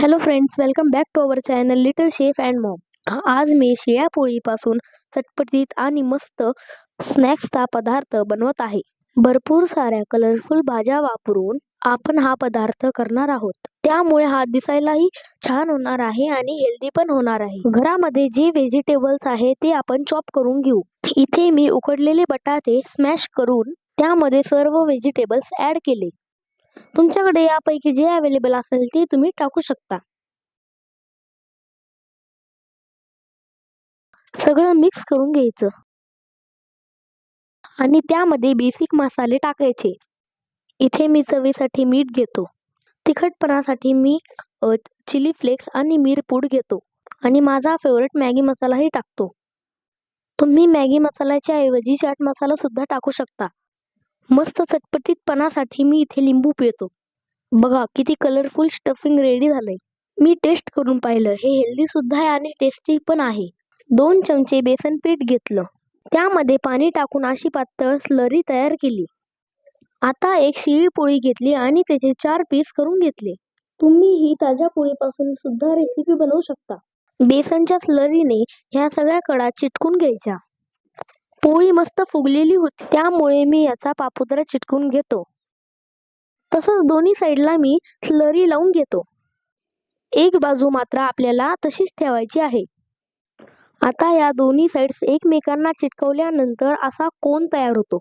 Hello friends welcome back to our channel little chef and mom आज मी शिळ्यापोळीपासून चटपटीत आणि मस्त स्नॅक्सचा पदार्थ बनवत आहे. भरपूर साऱ्या कलरफुल भाज्या वापरून आपण हा पदार्थ करणार आहोत. त्यामुळे हा दिसायलाही छान होणार आहे आणि हेल्दी पण होणार आहे. घरामध्ये जे व्हेजिटेबल्स आहे ते आपण चॉप करून घेऊ. इथे मी उकडलेले बटाटे स्मॅश करून त्यामध्ये सर्व व्हेजिटेबल्स ऍड केले. तुमच्याकडे यापैकी जे अवेलेबल असेल ते तुम्ही टाकू शकता. सगळं मिक्स करून घ्यायचं. आणि त्यामध्ये बेसिक मसाले टाकायचे. इथे मी चवीसाठी मीठ घेतो. तिखटपणासाठी मी चिली फ्लेक्स आणि मिरपूड घेतो. आणि माझा फेवरेट मॅगी मसालाही टाकतो. तुम्ही मॅगी मसाल्याच्या ऐवजी चाट मसाला सुद्धा टाकू शकता. मस्त चटपटीतपणासाठी मी इथे लिंबू पिळतो. बघा किती कलरफुल स्टफिंग रेडी झालंय. मी टेस्ट करून पाहिलं. हे हेल्दी सुद्धा आहे आणि टेस्टी पण आहे. दोन चमचे बेसन पीठ घेतलं. त्यामध्ये पाणी टाकून अशी पातळ स्लरी तयार केली. आता एक शिळी पोळी घेतली आणि त्याचे चार पीस करून घेतले. तुम्ही ही ताज्या पोळीपासून सुद्धा रेसिपी बनवू शकता. बेसनच्या स्लरीने ह्या सगळ्या कडा चिटकून घ्यायच्या. पोळी मस्त फुगलेली होती. त्यामुळे मी याचा पापुद्रा चिटकून घेतो. तसंच दोन्ही साईडला मी स्लरी लावून घेतो. एक बाजू मात्र आपल्याला तशीच ठेवायची आहे. आता या दोन्ही साईड्स एकमेकांना चिटकवल्यानंतर असा कोन तयार होतो.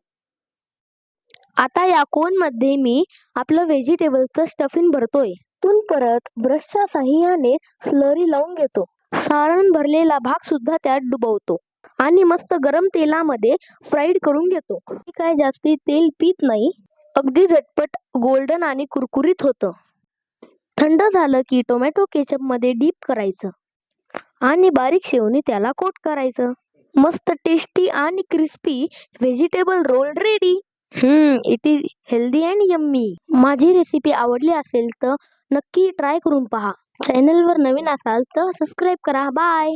आता या कोनमध्ये मी आपलं व्हेजिटेबलचं स्टफिंग भरतोय. तून परत ब्रशच्या साह्याने स्लरी लावून घेतो. सारण भरलेला भाग सुद्धा त्यात डुबवतो. आणि मस्त गरम तेलामध्ये फ्राईड करून घेतो. काय जास्ती तेल पित नाही अगदी झटपट गोल्डन आणि कुरकुरीत होतं. थंड झालं की टोमॅटो केचपमध्ये डीप करायचं आणि बारीक शेवणी त्याला कोट करायचं. मस्त टेस्टी आणि crispy vegetable roll ready. Hmm it is healthy and yummy. माझी रेसिपी आवडली असेल तर नक्की ट्राय करून पहा. चॅनलवर नवीन असाल तर सबस्क्राईब करा. बाय.